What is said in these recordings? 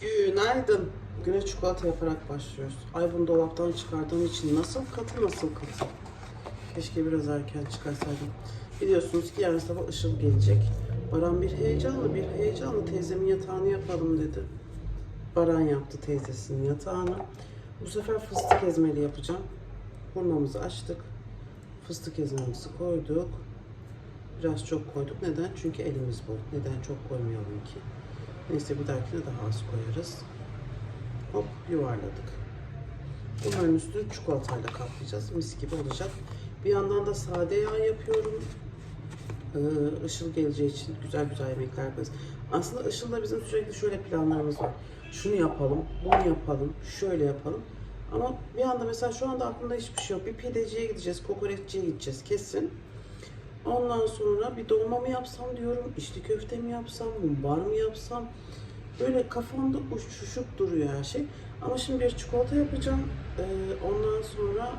Günaydın. Güne çikolata yaparak başlıyoruz. Ay bunu dolaptan çıkardığım için nasıl katı nasıl katı. Keşke biraz erken çıkarsaydım. Biliyorsunuz ki yarın sabah Işıl gelecek. Baran bir heyecanlı bir heyecanlı teyzemin yatağını yapalım dedi. Baran yaptı teyzesinin yatağını. Bu sefer fıstık ezmeli yapacağım. Hurmamızı açtık. Fıstık ezmemizi koyduk. Biraz çok koyduk. Neden? Çünkü elimiz bol. Neden çok koymayalım ki? Neyse bir dahakine daha az koyarız. Hop yuvarladık. Bunların üstünü çikolatayla kaplayacağız. Mis gibi olacak. Bir yandan da sade yağ yapıyorum. Ee, Işıl geleceği için güzel güzel yemekler yaparız. Aslında Işıl'da bizim sürekli şöyle planlarımız var. Şunu yapalım, bunu yapalım, şöyle yapalım. Ama bir anda mesela şu anda aklımda hiçbir şey yok. Bir pideciye gideceğiz, kokoreççiye gideceğiz kesin. Ondan sonra bir dolma mı yapsam diyorum, içli köfte mi yapsam, mumbar mı yapsam. Böyle kafamda uçuşup duruyor her şey. Ama şimdi bir çikolata yapacağım. Ee, ondan sonra.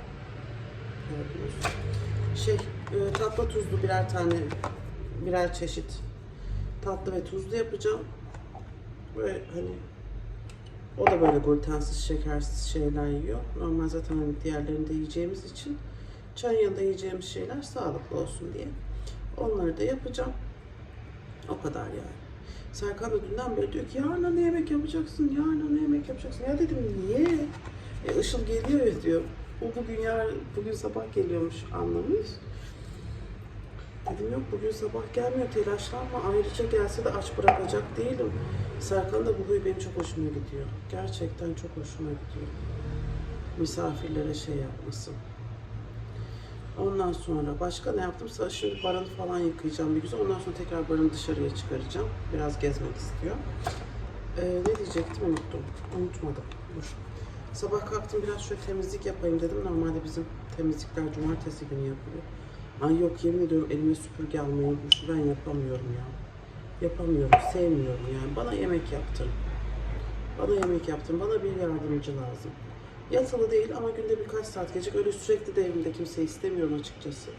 Şey, e, tatlı tuzlu birer tane, birer çeşit tatlı ve tuzlu yapacağım. Böyle hani o da böyle glutensiz, şekersiz şeyler yiyor. Normal zaten hani diğerlerini de yiyeceğimiz için çayın yanında yiyeceğimiz şeyler sağlıklı olsun diye. Onları da yapacağım. O kadar yani. Serkan dünden beri diyor ki yarın ne yemek yapacaksın, yarın ne yemek yapacaksın. Ya dedim niye? E, Işıl geliyor ya diyor. O bugün yar, bugün sabah geliyormuş anlamış. Dedim yok bugün sabah gelmiyor telaşlanma. Ayrıca gelse de aç bırakacak değilim. Serkan da bu huyu benim çok hoşuma gidiyor. Gerçekten çok hoşuma gidiyor. Misafirlere şey yapması. Ondan sonra başka ne yaptım? Sonra Şimdi barını falan yıkayacağım bir güzel. Ondan sonra tekrar barını dışarıya çıkaracağım. Biraz gezmek istiyor. Ee, ne diyecektim unuttum. Unutmadım. Dur. Sabah kalktım biraz şöyle temizlik yapayım dedim. Normalde bizim temizlikler cumartesi günü yapılıyor. Ay yok yemin ediyorum elime süpürge almayı unutmuşum. Ben yapamıyorum ya. Yapamıyorum, sevmiyorum yani. Bana yemek yaptın. Bana yemek yaptın. Bana bir yardımcı lazım. Yatılı değil ama günde birkaç saat gelecek. Öyle sürekli de evimde kimseyi istemiyorum açıkçası.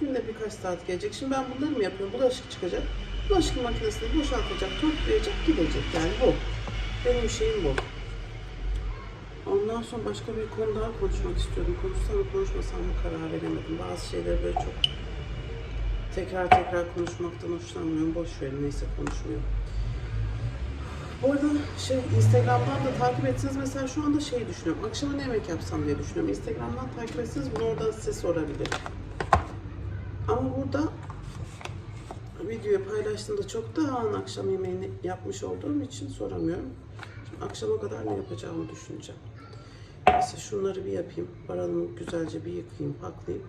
Günde birkaç saat gelecek. Şimdi ben bunları mı yapıyorum? Bulaşık çıkacak. Bulaşık makinesini boşaltacak, toplayacak, gidecek. Yani bu. Benim şeyim bu. Ondan sonra başka bir konu daha konuşmak istiyordum. Konuşsam mı konuşmasam mı karar veremedim. Bazı şeyleri böyle çok tekrar tekrar konuşmaktan hoşlanmıyorum. Boş verin neyse konuşmuyorum. Bu arada şey Instagram'dan da takip etseniz mesela şu anda şey düşünüyorum. Akşama ne yemek yapsam diye düşünüyorum. Instagram'dan takip etseniz bunu oradan size sorabilirim. Ama burada videoyu paylaştığımda çok daha an akşam yemeğini yapmış olduğum için soramıyorum. Şimdi akşama kadar ne yapacağımı düşüneceğim. Neyse şunları bir yapayım. Baranımı güzelce bir yıkayayım, paklayayım.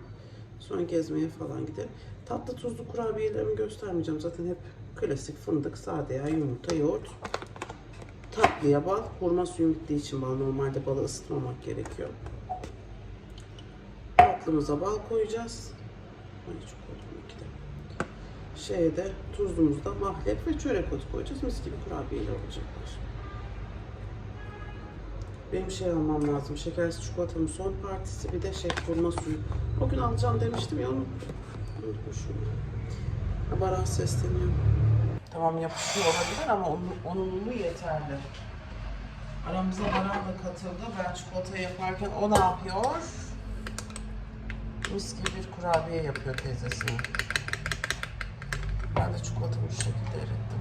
Sonra gezmeye falan giderim. Tatlı tuzlu kurabiyelerimi göstermeyeceğim. Zaten hep klasik fındık, sade yağ, yumurta, yoğurt. Tatlıya bal. Hurma suyum bittiği için bal. Normalde balı ısıtmamak gerekiyor. Tatlımıza bal koyacağız. Ay çok koydum iki de. Şeye de tuzlumuzda mahlep ve çörek otu koyacağız. Mis gibi kurabiyeler olacaklar. Benim şey almam lazım. Şekersiz çikolatamın son partisi bir de şey hurma suyu. O gün alacağım demiştim ya onu unutmuşum. Ha, Baran sesleniyor. Tamam yapışıyor olabilir ama onun, onunluğu yeterli. Aramıza Baran da katıldı. Ben çikolata yaparken o ne yapıyor? Mis gibi bir kurabiye yapıyor teyzesine. Ben de çikolatamı şu şekilde erittim.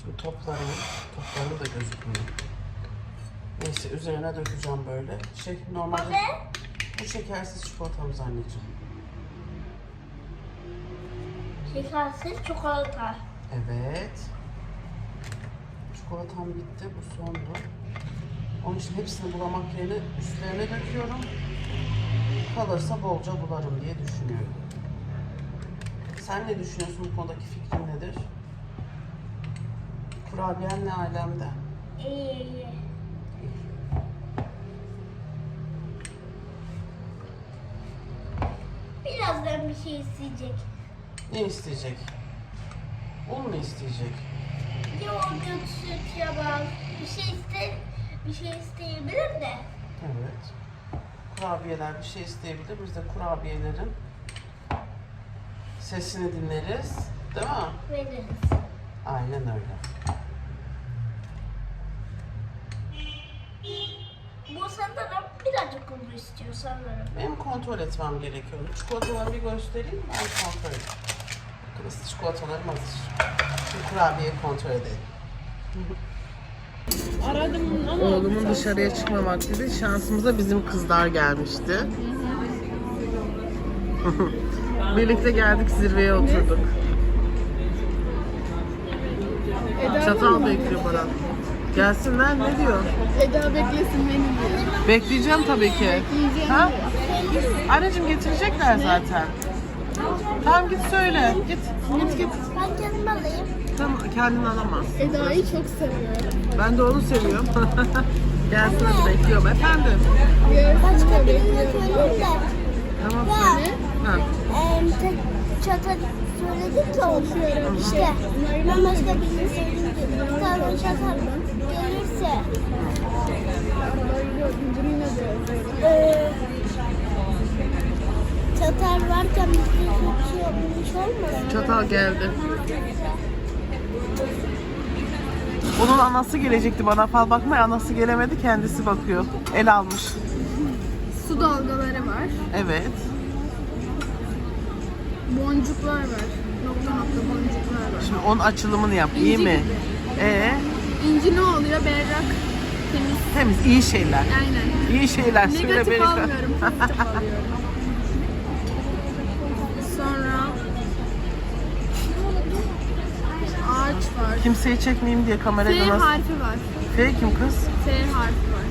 Şimdi toplarım. Toplarım da gözükmüyor. Neyse üzerine dökeceğim böyle. Şey normalde bu şekersiz çikolatamız anneciğim. Şekersiz çikolata. Evet. Çikolatam bitti. Bu sondu. Onun için hepsini bulamak yerine üstlerine döküyorum. Kalırsa bolca bularım diye düşünüyorum. Sen ne düşünüyorsun bu konudaki fikrin nedir? Kurabiyen ne alemde? İyi iyi. Birazdan bir şey isteyecek. Ne isteyecek? Un mu isteyecek? Yoğurt, süt, yaban. Bir şey iste, bir şey isteyebilir de. Evet. Kurabiyeler bir şey isteyebilir. Biz de kurabiyelerin sesini dinleriz. Değil mi? Veririz. Aynen öyle. Bu sanırım birazcık un istiyor sanırım. Benim kontrol etmem gerekiyor. Çikolataları bir göstereyim ben kontrol edeyim. Bakınız çikolatalarım hazır. Şimdi kurabiyeyi kontrol edelim. Aradım ama Oğlumun dışarıya çıkma vakti şansımıza bizim kızlar gelmişti. Birlikte geldik zirveye oturduk. Çatal bekliyor bana. Gelsinler ne diyor? Eda beklesin beni diyor. Bekleyeceğim tabii ki. Ha? Anneciğim getirecekler zaten. Tamam git söyle. Git. Git git. Ben kendim alayım. Tamam kendin alamaz. Eda'yı çok seviyorum. Ben de onu seviyorum. Gelsin hadi bekliyorum efendim. Başka birini söyleyeyim de. Tamam Ya. Ha. Eee tek çata söyledik ya onu. İşte ben başka birini söyleyeyim. Sonra çatal gelirse. Eee çatal varken bir şey olmuş olmasın? Çatal geldi. Onun anası gelecekti bana fal bakmaya. Anası gelemedi kendisi bakıyor. El almış. Su dalgaları var. Evet. Boncuklar var. Nokta nokta boncuklar var. Şimdi onun açılımını yap. iyi mi? Ee, İnci ne oluyor? Berrak. Temiz. temiz iyi şeyler. Aynen. İyi şeyler söyle Negatif Berika. almıyorum. Pozitif alıyorum. Sonra ağaç var. Kimseyi çekmeyeyim diye F kamerayla nasıl? harfi var. F kim kız? F harfi var.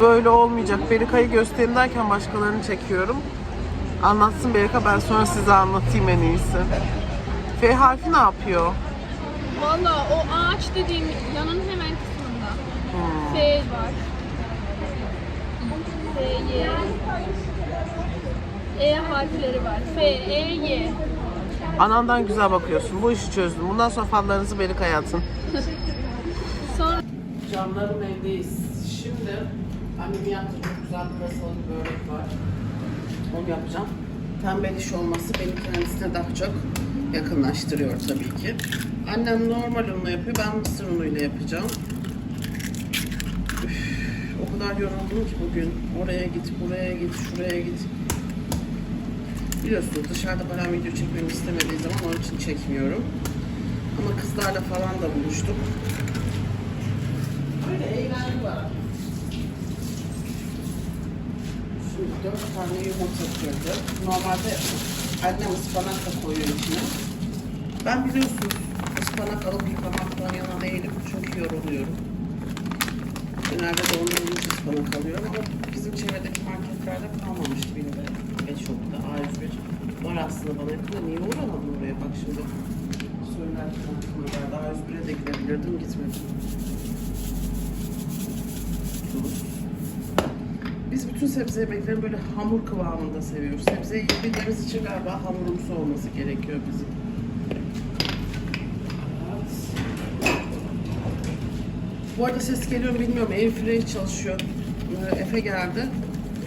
Böyle olmayacak. Berika'yı göstereyim derken başkalarını çekiyorum. Anlatsın Berika ben sonra size anlatayım en iyisi. F harfi ne yapıyor? Valla o ağaç dediğim yanın hemen kısmında. Hmm. F var. F, Y. E harfleri var. F, E, Y. Anandan güzel bakıyorsun. Bu işi çözdüm. Bundan sonra fallarınızı Berika'ya atın. Sonra Canlarım evdeyiz. Şimdi annemin yaptığı çok güzel bir bir börek var. Onu yapacağım. Tembel iş olması beni kendisine daha çok yakınlaştırıyor tabii ki. Annem normal unla yapıyor. Ben mısır unuyla yapacağım. Üf, o kadar yoruldum ki bugün. Oraya git, buraya git, şuraya git. Biliyorsunuz dışarıda falan video çekmemi istemediği zaman onun için çekmiyorum. Ama kızlarla falan da buluştuk. Öyle eğlence var. Şimdi dört tane yumurta kırdım. Normalde annem ıspanak da koyuyor içine. Ben biliyorsunuz ıspanak alıp yıkamaktan yana değilim. Çünkü yoruluyorum. Genelde dondurulmuş ıspanak alıyorum ama bizim çevredeki marketlerde kalmamıştı benim de. Eşok'ta, A101. Var aslında bana yakın da niye uğramadım oraya bak şimdi. Söylerken aklıma geldi. A101'e de gidebilirdim gitmedim. Biz bütün sebze yemeklerini böyle hamur kıvamında seviyoruz. Sebzeyi yediğimiz için galiba hamurumsu olması gerekiyor bizim. Bu arada ses geliyor mu bilmiyorum. Airfryer çalışıyor. Ee, Efe geldi.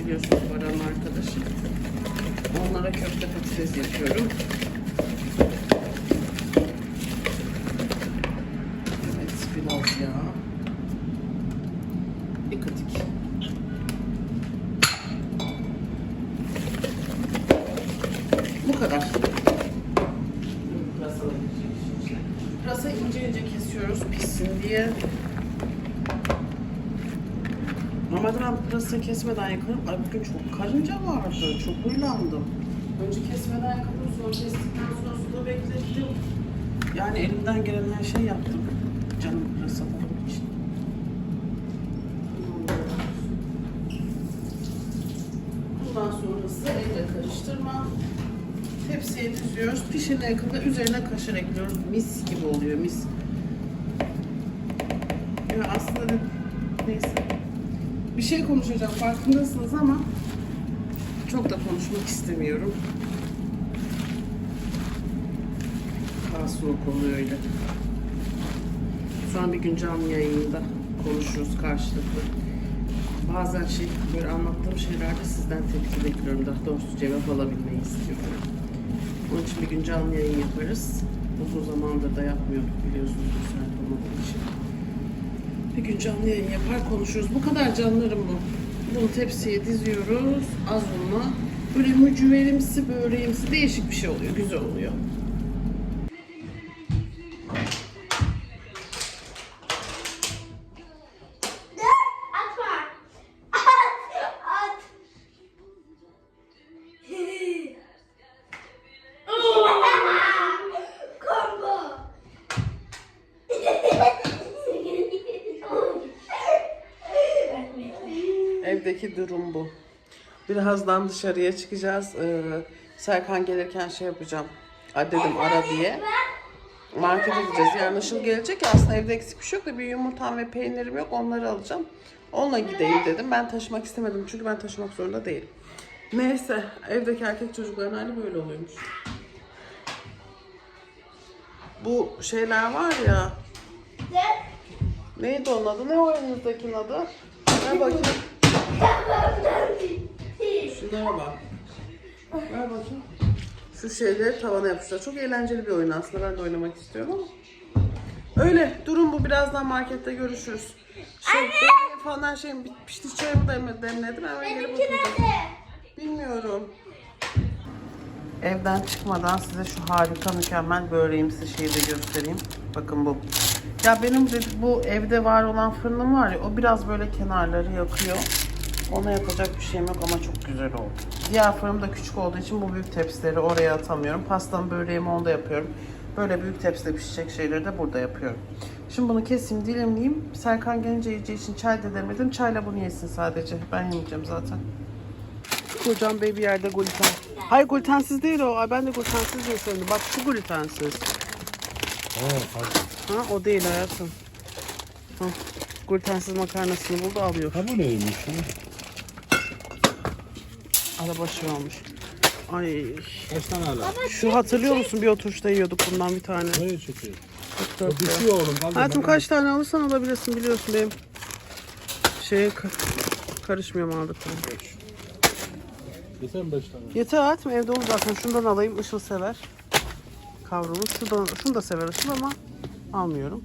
Biliyorsunuz Baran'ın arkadaşı. Onlara köfte patates yapıyorum. Evet, biraz yağ. Dikkatik. Bu kadar. Pırasa ince ince kesiyoruz pişsin diye. Pırasa kesmeden yakarım. Ay bugün çok karınca vardı. Çok huylandım. Önce kesmeden yıkadım, sonra kestikten sonra suda beklettim. Yani elimden gelen her şeyi yaptım. Canım pırasalarım için. Bundan sonrası elle karıştırma. Tepsiye diziyoruz. Pişene yakında üzerine kaşar ekliyoruz. Mis gibi oluyor mis. Ya aslında neyse. Bir şey konuşacağım farkındasınız ama çok da konuşmak istemiyorum. Daha soğuk oluyor öyle. Sonra bir gün canlı yayında konuşuruz karşılıklı. Bazen şey böyle anlattığım şeylerde sizden tepki bekliyorum. Daha doğrusu cevap alabilmeyi istiyorum. Onun için bir gün canlı yayın yaparız. Uzun zamandır da yapmıyorduk biliyorsunuz müsait olmadığı için. Bir gün canlı yayın yapar konuşuruz. Bu kadar canlarım bu. Bunu tepsiye diziyoruz. Az unla. Böyle mücverimsi, böreğimsi değişik bir şey oluyor. Güzel oluyor. Evdeki durum bu. Birazdan dışarıya çıkacağız. Ee, Serkan gelirken şey yapacağım. Hadi dedim ara diye. Markete gideceğiz. Yarın Işıl gelecek ya aslında evde eksik bir şey yok da bir yumurtam ve peynirim yok. Onları alacağım. Onunla gideyim dedim. Ben taşımak istemedim çünkü ben taşımak zorunda değilim. Neyse evdeki erkek çocukların hali böyle oluyormuş. Bu şeyler var ya. Neydi onun adı? Ne o elinizdekinin adı? Ver bakayım. Şunlara bak. Ver bakayım. Şu şeyleri tavana yapmışlar. Çok eğlenceli bir oyun aslında. Ben de oynamak istiyorum ama. Öyle. Durum bu. Birazdan markette görüşürüz. Şey, benim falan şeyim bitmişti. Çayımı demledim. Hemen gelip oturacağım. Bilmiyorum. Evden çıkmadan size şu harika mükemmel böreğimsi şeyi de göstereyim. Bakın bu. Ya benim de bu evde var olan fırınım var ya o biraz böyle kenarları yakıyor. Ona yapacak bir şeyim yok ama çok güzel oldu. Diğer fırınım da küçük olduğu için bu büyük tepsileri oraya atamıyorum. Pastamı böreğimi onda yapıyorum. Böyle büyük tepside pişecek şeyleri de burada yapıyorum. Şimdi bunu keseyim, dilimleyeyim. Serkan gelince yiyeceği için çay da demedim. Çayla bunu yesin sadece. Ben yemeyeceğim zaten. Kocam Bey bir yerde gluten. Hayır glutensiz değil o. Ay ben de glutensiz diye söyledim. Bak şu glutensiz. Ha o değil hayatım. Ha, glutensiz makarnasını buldu alıyor. Ha bu neymiş? ya? Araba şey olmuş. Ay. Kaç tane hala? Şu hatırlıyor musun bir oturuşta yiyorduk bundan bir tane. Nereye çekiyor? Dört O dört düşüyor oğlum. Kaldır Hayatım bakalım. kaç tane alırsan alabilirsin biliyorsun benim. Şeye ka- karışmıyorum aldıklarım. Yeter mi 5 tane? Yeter hayatım evde olur zaten. Şundan alayım. Işıl sever. Kavrulmuş. Şundan, şunu da sever Işıl ama almıyorum.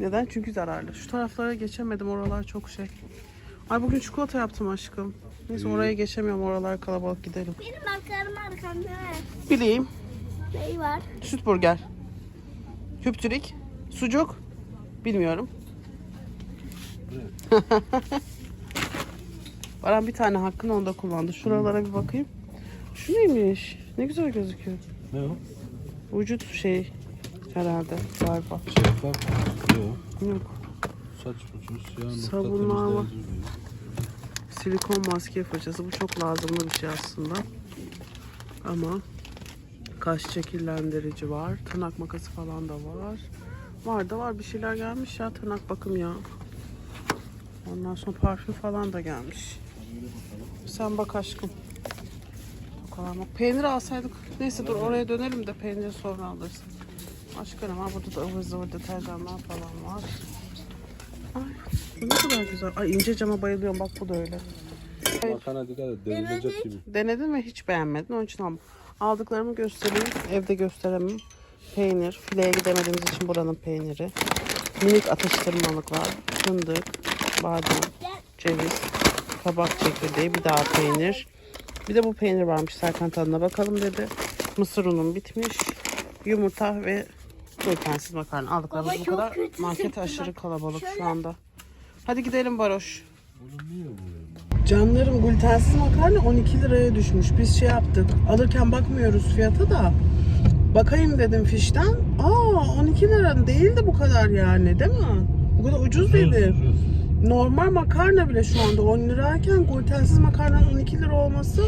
Neden? Çünkü zararlı. Şu taraflara geçemedim. Oralar çok şey. Ay bugün çikolata yaptım aşkım. Neyse oraya geçemiyorum. Oralar kalabalık gidelim. Benim arkarım arkamda. Bileyim. Neyi var? Süt burger. Hüptürik. Sucuk. Bilmiyorum. Baran bir tane hakkını onda kullandı. Şuralara bir bakayım. Şu neymiş? Ne güzel gözüküyor. Ne o? Vücut şey herhalde galiba. Şeffaf. Yok. Yok. Saç ucuz. Ya, nokta Sabunlar var. temizleyici diyor. Silikon maske fırçası. Bu çok lazımlı bir şey aslında. Ama kaş şekillendirici var. Tırnak makası falan da var. Var da var. Bir şeyler gelmiş ya. Tırnak bakım ya. Ondan sonra parfüm falan da gelmiş. Sen bak aşkım. Tokalarmak. Peynir alsaydık. Neyse dur oraya dönelim de peyniri sonra alırız. Aşkım ama burada da ıvır zıvır deterjanlar falan var. Ay ne kadar güzel. Ay ince cama bayılıyorum. Bak bu da öyle. Makarna dikkat et. Delirecek gibi. Denedin ve hiç beğenmedin. Onun için aldım. Aldıklarımı göstereyim. Evde gösteremem. Peynir. Fileye gidemediğimiz için buranın peyniri. Minik atıştırmalıklar. Fındık. Badem. Ceviz. Kabak çekirdeği. Bir daha peynir. Bir de bu peynir varmış. Serkan tadına bakalım dedi. Mısır unum bitmiş. Yumurta ve glutensiz makarna. Aldıklarımız Baba bu kadar. Market aşırı kalabalık Şöyle. şu anda. Hadi gidelim Baroş. Canlarım glutensiz makarna 12 liraya düşmüş. Biz şey yaptık. Alırken bakmıyoruz fiyata da. Bakayım dedim fişten. Aa 12 lira değildi bu kadar yani değil mi? Bu kadar ucuz değildi. Normal makarna bile şu anda 10 lirayken glutensiz makarnanın 12 lira olması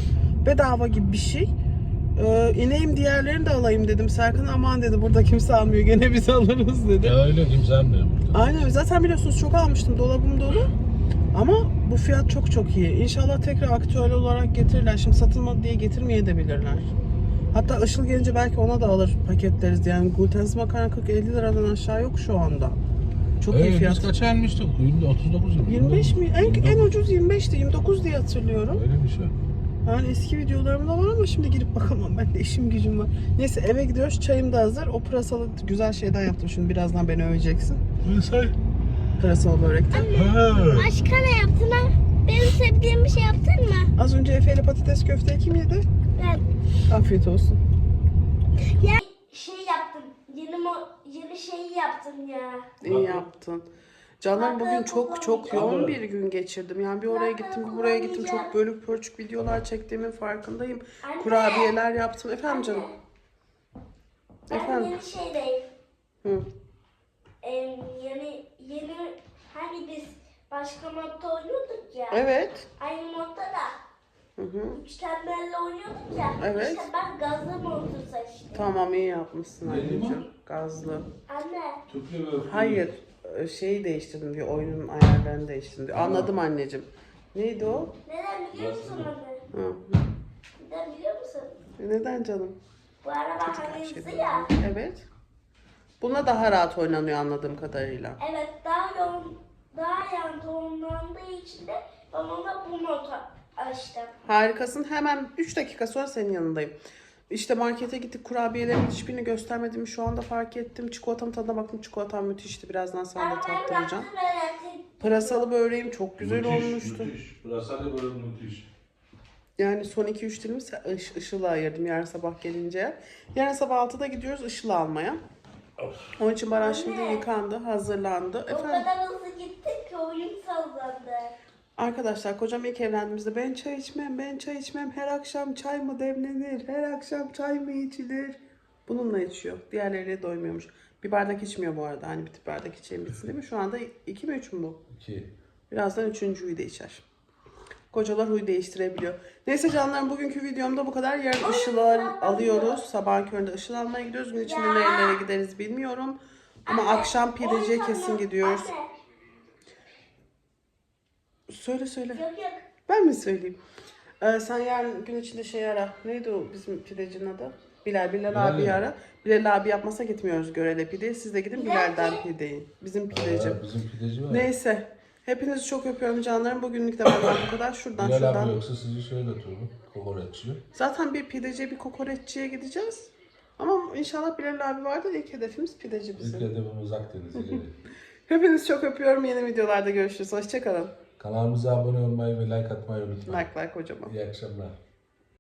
bedava gibi bir şey. Ee, ineyim diğerlerini de alayım dedim. Serkan aman dedi burada kimse almıyor gene biz alırız dedi. Ya öyle kimse almıyor burada. Aynen zaten biliyorsunuz çok almıştım dolabım dolu. Ama bu fiyat çok çok iyi. İnşallah tekrar aktüel olarak getirirler. Şimdi satılmadı diye getirmeye de bilirler. Hatta Işıl gelince belki ona da alır paketleriz. Yani glutensiz makarna 40-50 liradan aşağı yok şu anda. Çok iyi Ee, fiyat. biz kaça almıştık? 29 mu? 25 mi? En, en 29. ucuz 25'ti. 29 diye hatırlıyorum. Öyle bir şey. Yani eski videolarım da var ama şimdi girip bakamam. Ben de işim gücüm var. Neyse eve gidiyoruz. Çayım da hazır. O pırasalı güzel şeyden yaptım. Şimdi birazdan beni öveceksin. Mesai. Pırasalı börekten. Başka ne yaptın ha? Benim sevdiğim bir şey yaptın mı? Az önce Efe ile patates köfteyi kim yedi? Ben Afiyet olsun. şey yaptım. Yeni mo yeni şeyi yaptım ya. İyi yaptın. Canlarım bugün çok çok yoğun bir gün geçirdim. Yani bir oraya gittim, bir buraya gittim. Çok bölük pörçük videolar çektiğimin farkındayım. Anne. Kurabiyeler yaptım. Efendim canım. Ben Efendim. yeni şeydeyim. Hı. Ee, yeni yeni hani biz başka modda oynuyorduk ya. Evet. Aynı modda da Hı hı. üç tembelle oynuyorduk ya. Evet. İşte ben gazlı modu seçtim. Tamam iyi yapmışsın anneciğim. Gazlı. Anne. Hayır. E, Şeyi değiştirdim diyor. Oyunun ayarlarını değiştirdim diyor. Anladım anneciğim. Neydi o? Neden biliyor musun anne? Hı. Neden biliyor musun? Neden canım? Bu araba hızlı ya. Evet. Buna daha rahat oynanıyor anladığım kadarıyla. Evet daha yoğun, daha yan tonlandığı için de ben ona bu modu açtım. Harikasın. Hemen 3 dakika sonra senin yanındayım. İşte markete gittik. Kurabiyelerin hiçbirini göstermediğimi şu anda fark ettim. Çikolatanın tadına baktım. Çikolatam müthişti. Birazdan sana da tattıracağım. Pırasalı böreğim çok güzel olmuştu. Müthiş. Pırasalı böyle müthiş. Yani son 2-3 dilimi ış, Işıl'a ayırdım yarın sabah gelince. Yarın sabah 6'da gidiyoruz Işıl'ı almaya. Onun için Baran şimdi yıkandı, hazırlandı. O Efendim kadar hızlı gittik ki oyun sallandı. Arkadaşlar kocam ilk evlendiğimizde ben çay içmem, ben çay içmem. Her akşam çay mı demlenir, her akşam çay mı içilir? Bununla içiyor. Diğerleriyle doymuyormuş. Bir bardak içmiyor bu arada. Hani bir tip bardak içeyim bitsin değil mi? Şu anda 2 mi 3 mü bu? İki. Birazdan üçüncüyü de içer. Kocalar huy değiştirebiliyor. Neyse canlarım bugünkü videomda bu kadar. Yarın ışığı alıyoruz. Sabah köründe ışıl almaya gidiyoruz. Gün içinde nerelere gideriz bilmiyorum. Ama akşam pideciye kesin gidiyoruz. Söyle söyle. Yok yok. Ben mi söyleyeyim? Ee, sen yarın gün içinde şey ara. Neydi o bizim pidecinin adı? Bilal. Bilal Bilal abi mi? ara. Bilal abi yapmasa gitmiyoruz Görele pideye. Siz de gidin Bilal Bilal'den pideyi. Bizim pideci. Aa, bizim pideci var. Neyse. Hepinizi çok öpüyorum canlarım. Bugünlük de benden bu kadar. Şuradan Bilal şuradan. abi yoksa sizi şöyle turbu. Kokoreççi. Zaten bir pideciye bir kokoreççiye gideceğiz. Ama inşallah Bilal abi vardır. İlk hedefimiz pideci İlk bizim. hedefimiz Akdeniz ileri. Hepinizi çok öpüyorum. Yeni videolarda görüşürüz. Hoşçakalın. Kanalımıza abone olmayı ve like atmayı unutmayın. Like like kocaman. İyi akşamlar.